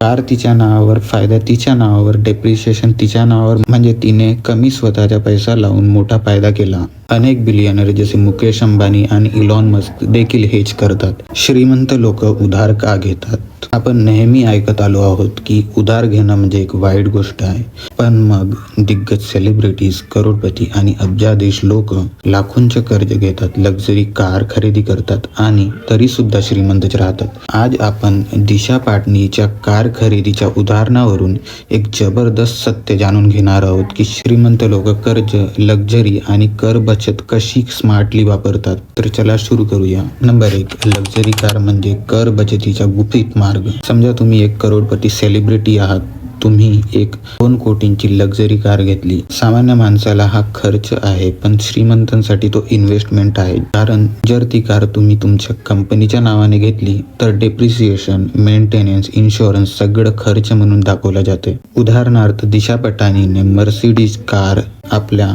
Car तिच्या नावावर फायदा तिच्या नावावर डेप्रिशिएशन तिच्या नावावर म्हणजे तिने कमी स्वतःचा पैसा लावून मोठा फायदा केला. अनेक बिलियनर जसे मुकेश अंबानी आणि इलॉन मस्क देखील हेच करतात. श्रीमंत लोक उधार का घेतात? आपण नेहमी ऐकत आलो आहोत की उधार घेणं म्हणजे एक वाईट गोष्ट आहे. पण मग दिग्गज सेलिब्रिटीज करोडपती आणि अब्जाधीश लोक लाखोंचे कर्ज घेतात लक्झरी कार खरेदी करतात आणि तरी सुद्धा श्रीमंतच राहतात. आज आपण दिशा पाटणीच्या कार खरेदीच्या उदाहरणावरून एक जबरदस्त सत्य जाणून घेणार आहोत की श्रीमंत लोक कर्ज लक्झरी आणि कर बचत कशी स्मार्टली वापरतात. तर चला सुरू करूया. नंबर एक लक्झरी कार म्हणजे कर बचतीचा गुपित मार्ग. समजा तुम्ही एक करोडपती सेलिब्रिटी आहात. तुम्ही एक दोन कोटींची लक्झरी कार घेतली. सामान्य माणसाला हा खर्च आहे पण श्रीमंतांसाठी तो इन्व्हेस्टमेंट आहे. कारण जर ती कार तुम्ही तुमच्या कंपनीच्या नावाने घेतली तर डेप्रिसिएशन मेंटेनन्स इन्शुरन्स सगळं खर्च म्हणून दाखवला जाते. उदाहरणार्थ दिशा पटानीने मर्सिडीज कार आपल्या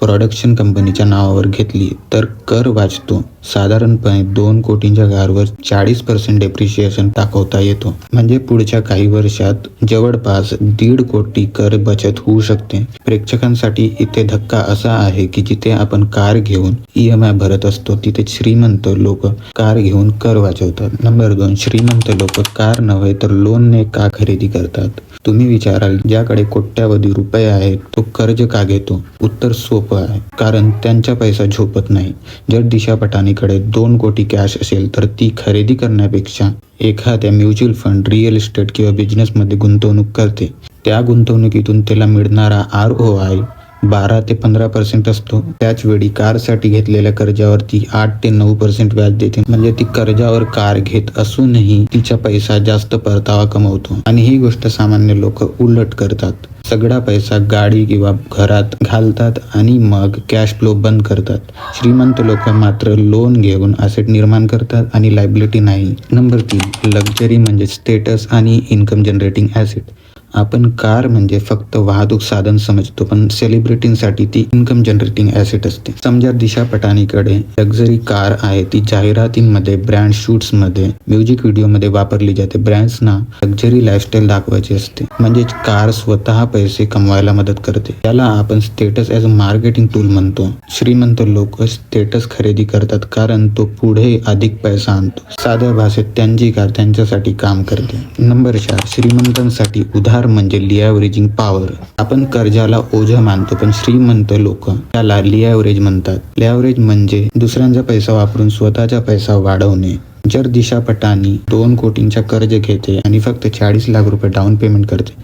प्रोडक्शन कंपनीच्या नावावर घेतली तर कर वाचतो. साधारणपणे दोन कोटींच्या कारवर चाळीस पर्सेंट डेप्रिशिएशन दाखवता येतो. म्हणजे पुढच्या काही वर्षात जवळपास दीड कोटी कर बचत होऊ शकते. प्रेक्षकांसाठी इथे धक्का असा आहे की जिथे आपण कार घेऊन ई एम आय भरत असतो तिथे श्रीमंत लोक कार घेऊन कर वाचवतात. नंबर दोन श्रीमंत लोक कार नव्हे तर लोनने का खरेदी करतात? तुम्ही विचाराल ज्याकडे कोट्यावधी रुपये आहेत तो कर्ज का घेतो? उत्तर सोपं आहे कारण त्यांचा पैसा झोपत नाही. जर दिशा कंपनीकडे दोन कोटी कॅश असेल तर ती खरेदी करण्यापेक्षा एखाद्या म्युच्युअल फंड रिअल इस्टेट किंवा बिझनेसमध्ये गुंतवणूक करते. त्या गुंतवणुकीतून त्याला मिळणारा आर ओ आय बारा ते पंधरा पर्सेंट असतो. त्याच वेळी कारसाठी घेतलेल्या कर्जावर ती आठ ते नऊ पर्सेंट व्याज देते. म्हणजे ती कर्जावर कार घेत असूनही तिचा पैसा जास्त परतावा कमवतो. आणि ही गोष्ट सामान्य लोक उलट करतात. सगळा पैसा गाडी किंवा घरात घालतात आणि मग कॅश फ्लो बंद करतात. श्रीमंत लोक मात्र लोन घेऊन असेट निर्माण करतात आणि लायबिलिटी नाही. नंबर तीन लक्झरी म्हणजे स्टेटस आणि इन्कम जनरेटिंग ॲसेट आपण कार म्हणजे फक्त वाहतूक साधन समजतो पण सेलिब्रिटींसाठी ती इन्कम जनरेटिंग ॲसेट असते. समजा दिशा पटानीकडे लक्झरी कार आहे ती जाहिरातींमध्ये ब्रँड शूट्समध्ये म्युझिक व्हिडिओमध्ये वापरली जाते. ब्रँड्सना लक्झरी लाईफस्टाईल दाखवायची असते. म्हणजे कार स्वतः पैसे कमवायला मदत करते. त्याला आपण status as a marketing tool म्हणतो. श्रीमंत लोक स्टेटस खरेदी करतात कारण तो पुढे अधिक पैसा आणतो. साध्या भाषेत त्यांची कार त्यांच्यासाठी काम करते. नंबर चार श्रीमंतांसाठी उधार म्हणजे लिॲव्हरेजिंग पॉवर. आपण कर्जाला ओझ मानतो पण श्रीमंत लोक त्याला लिॲव्हरेज म्हणतात. लिॲव्हरेज म्हणजे दुसऱ्यांचा पैसा वापरून स्वतःचा पैसा वाढवणे. जर दिशा पटानी दोन कोटींच्या कर्ज घेते आणि फक्त चाळीस लाख रुपये डाऊन पेमेंट करते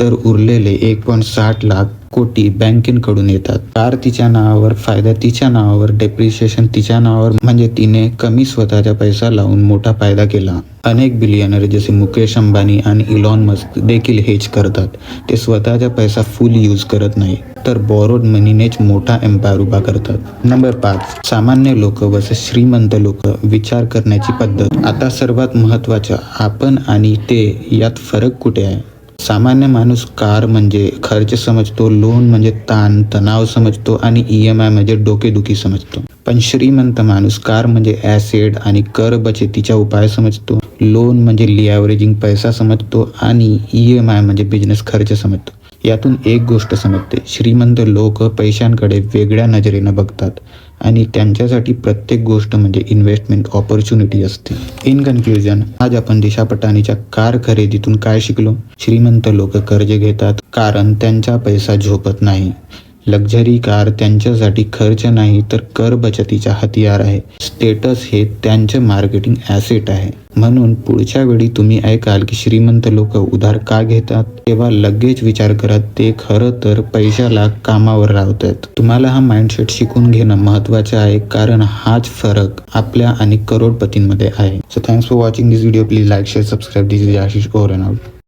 तर उरलेले एक पॉईंट साठ लाख कोटी बँकेकडून येतात. कार तिच्या नावावर फायदा तिच्या नावावर डेप्रिशिएशन तिच्या नावावर म्हणजे तिने कमी स्वतःचा पैसा लावून मोठा फायदा केला. अनेक बिलियनर जसे मुकेश अंबानी आणि इलॉन मस्क देखील हेच करतात. ते स्वतःचा पैसा फुल यूज करत नाही तर बॉरोड मनीनेच मोठा एम्पायर उभा करतात. नंबर पाच सामान्य लोक वस श्रीमंत लोक विचार करण्याची पद्धत. आता सर्वात महत्त्वाचं आपण आणि ते यात फरक कुठे आहे? सामान्य माणूस कार म्हणजे खर्च समजतो लोन म्हणजे ताण तणाव समजतो आणि ई एम आय म्हणजे डोकेदुखी समजतो. पण श्रीमंत माणूस कार म्हणजे ॲसेड आणि कर बचतीचा उपाय समजतो. लोन म्हणजे लिॲव्हरेजिंग पैसा समजतो आणि ई एम आय म्हणजे बिझनेस खर्च समजतो. यातून एक गोष्ट समजते. श्रीमंत लोक पैशांकडे वेगळ्या नजरेनं बघतात आणि त्यांच्यासाठी प्रत्येक गोष्ट म्हणजे इन्व्हेस्टमेंट ऑपॉर्च्युनिटी असते. इन कन्क्ल्युजन आज आपण दिशा पटानीच्या कार खरेदीतून काय शिकलो? श्रीमंत लोक कर्ज घेतात कारण त्यांचा पैसा झोपत नाही. लक्झरी कार त्यांच्यासाठी खर्च नाही तर कर बचतीचा हतियार आहे. स्टेटस हे त्यांचे मार्केटिंग ॲसेट आहे. म्हणून पुढच्या वेळी तुम्ही ऐकाल की श्रीमंत लोक उधार का घेतात? तेव्हा लगेच विचार करत ते खरं तर पैशाला कामावर लावतात तुम्हाला हा माइंडसेट शिकून घेणं महत्वाचं आहे कारण हाच फरक आपल्या आणि करोडपतींमध्ये आहे. So thanks for watching this video please like share subscribe this is Ashish over and out